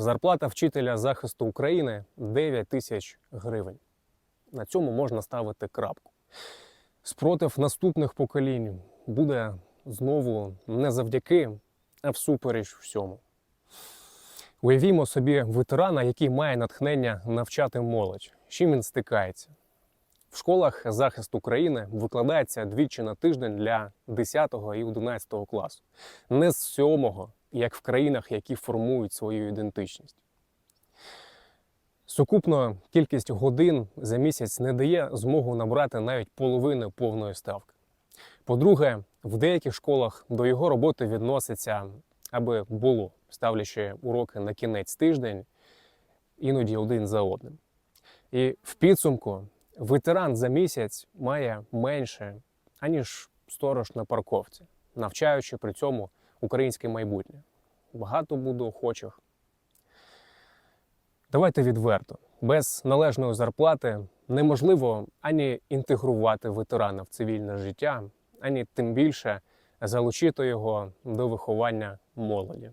Зарплата вчителя захисту України 9 тисяч гривень. На цьому можна ставити крапку. Спротив наступних поколінь буде знову не завдяки, а всупереч всьому. Уявімо собі ветерана, який має натхнення навчати молодь. З чим він стикається? В школах захист України викладається двічі на тиждень для 10 і 11 класу, не з 7, як в країнах, які формують свою ідентичність. Сукупно кількість годин за місяць не дає змогу набрати навіть половини повної ставки. По-друге, в деяких школах до його роботи відноситься, аби було, ставлячи уроки на кінець тиждень, іноді один за одним. І в підсумку ветеран за місяць має менше, аніж сторож на парковці, навчаючи при цьому українське майбутнє. Багато буде охочих. Давайте відверто. Без належної зарплати неможливо ані інтегрувати ветерана в цивільне життя, ані тим більше залучити його до виховання молоді.